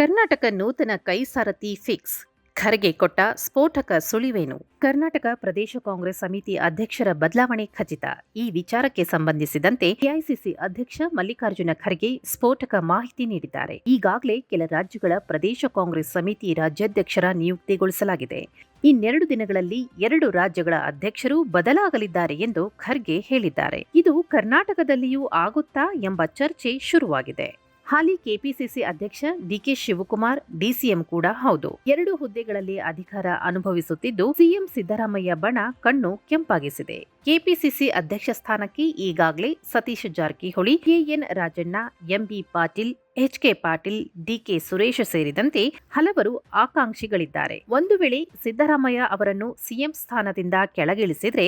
ಕರ್ನಾಟಕ ನೂತನ ಕೈಸಾರಥಿ ಫಿಕ್ಸ್. ಖರ್ಗೆ ಕೊಟ್ಟ ಸ್ಫೋಟಕ ಸುಳಿವೇನು? ಕರ್ನಾಟಕ ಪ್ರದೇಶ ಕಾಂಗ್ರೆಸ್ ಸಮಿತಿ ಅಧ್ಯಕ್ಷರ ಬದಲಾವಣೆ ಖಚಿತ. ಈ ವಿಚಾರಕ್ಕೆ ಸಂಬಂಧಿಸಿದಂತೆ ಎಐಸಿಸಿ ಅಧ್ಯಕ್ಷ ಮಲ್ಲಿಕಾರ್ಜುನ ಖರ್ಗೆ ಸ್ಫೋಟಕ ಮಾಹಿತಿ ನೀಡಿದ್ದಾರೆ. ಈಗಾಗಲೇ ಕೆಲ ರಾಜ್ಯಗಳ ಪ್ರದೇಶ ಕಾಂಗ್ರೆಸ್ ಸಮಿತಿ ರಾಜ್ಯಾಧ್ಯಕ್ಷರ ನಿಯುಕ್ತಿಗೊಳಿಸಲಾಗಿದೆ. ಇನ್ನೆರಡು ದಿನಗಳಲ್ಲಿ ಎರಡು ರಾಜ್ಯಗಳ ಅಧ್ಯಕ್ಷರು ಬದಲಾಗಲಿದ್ದಾರೆ ಎಂದು ಖರ್ಗೆ ಹೇಳಿದ್ದಾರೆ. ಇದು ಕರ್ನಾಟಕದಲ್ಲಿಯೂ ಆಗುತ್ತಾ ಎಂಬ ಚರ್ಚೆ ಶುರುವಾಗಿದೆ. ಹಾಲಿ ಕೆಪಿಸಿಸಿ ಅಧ್ಯಕ್ಷ ಡಿಕೆ ಶಿವಕುಮಾರ್, ಡಿಸಿಎಂ ಕೂಡ ಹೌದು. ಎರಡು ಹುದ್ದೆಗಳಲ್ಲಿ ಅಧಿಕಾರ ಅನುಭವಿಸುತ್ತಿದ್ದು, ಸಿಎಂ ಸಿದ್ದರಾಮಯ್ಯ ಬಣ ಕಣ್ಣು ಕೆಂಪಾಗಿಸಿದೆ. ಕೆಪಿಸಿಸಿ ಅಧ್ಯಕ್ಷ ಸ್ಥಾನಕ್ಕೆ ಈಗಾಗಲೇ Satish Jarkiholi KN Rajanna, MB Patil HK Patil DK Suresh ಸೇರಿದಂತೆ ಹಲವರು ಆಕಾಂಕ್ಷಿಗಳಿದ್ದಾರೆ. ಒಂದು ವೇಳೆ ಸಿದ್ದರಾಮಯ್ಯ ಅವರನ್ನು ಸಿಎಂ ಸ್ಥಾನದಿಂದ ಕೆಳಗಿಳಿಸಿದ್ರೆ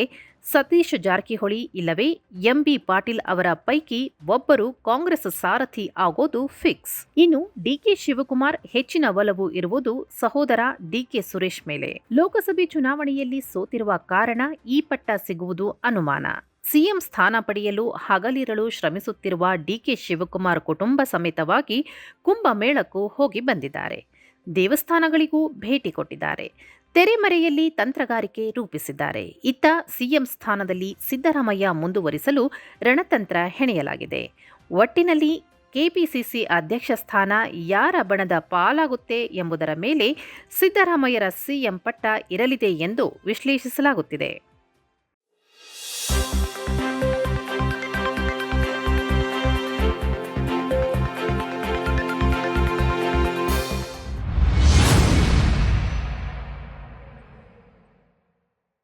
ಸತೀಶ್ ಜಾರಕಿಹೊಳಿ ಇಲ್ಲವೇ ಎಂಬಿ ಪಾಟೀಲ್ ಅವರ ಪೈಕಿ ಒಬ್ಬರು ಕಾಂಗ್ರೆಸ್ ಸಾರಥಿ ಆಗೋದು ಫಿಕ್ಸ್. ಇನ್ನು ಡಿಕೆ ಶಿವಕುಮಾರ್ ಹೆಚ್ಚಿನ ಒಲವು ಇರುವುದು ಸಹೋದರ ಡಿಕೆ ಸುರೇಶ್ ಮೇಲೆ. ಲೋಕಸಭೆ ಚುನಾವಣೆಯಲ್ಲಿ ಸೋತಿರುವ ಕಾರಣ ಈ ಪಟ್ಟ ಸಿಗುವುದು ಅನುಮಾನ. ಸಿಎಂ ಸ್ಥಾನ ಪಡೆಯಲು ಹಗಲಿರಳು ಶ್ರಮಿಸುತ್ತಿರುವ ಡಿಕೆ ಶಿವಕುಮಾರ್ ಕುಟುಂಬ ಸಮೇತವಾಗಿ ಕುಂಭಮೇಳಕ್ಕೂ ಹೋಗಿ ಬಂದಿದ್ದಾರೆ. ದೇವಸ್ಥಾನಗಳಿಗೂ ಭೇಟಿ ಕೊಟ್ಟಿದ್ದಾರೆ. ತೆರೆಮರೆಯಲ್ಲಿ ತಂತ್ರಗಾರಿಕೆ ರೂಪಿಸಿದ್ದಾರೆ. ಇತ್ತ ಸಿಎಂ ಸ್ಥಾನದಲ್ಲಿ ಸಿದ್ದರಾಮಯ್ಯ ಮುಂದುವರಿಸಲು ರಣತಂತ್ರ ಹೆಣೆಯಲಾಗಿದೆ. ಒಟ್ಟಿನಲ್ಲಿ ಕೆಪಿಸಿಸಿ ಅಧ್ಯಕ್ಷ ಸ್ಥಾನ ಯಾರ ಬಣದ ಪಾಲಾಗುತ್ತೆ ಎಂಬುದರ ಮೇಲೆ ಸಿದ್ದರಾಮಯ್ಯರ ಸಿಎಂ ಪಟ್ಟ ಇರಲಿದೆ ಎಂದು ವಿಶ್ಲೇಷಿಸಲಾಗುತ್ತಿದೆ.